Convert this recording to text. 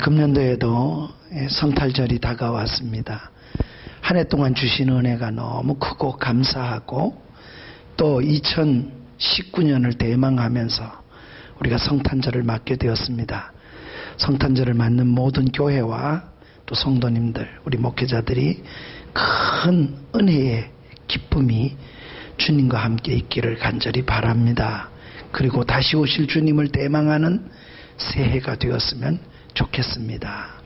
금년도에도 예, 성탈절이 다가왔습니다. 한 해 동안 주신 은혜가 너무 크고 감사하고 또 2019년을 대망하면서 우리가 성탄절을 맞게 되었습니다. 성탄절을 맞는 모든 교회와 또 성도님들, 우리 목회자들이 큰 은혜의 기쁨이 주님과 함께 있기를 간절히 바랍니다. 그리고 다시 오실 주님을 대망하는 새해가 되었으면 좋겠습니다.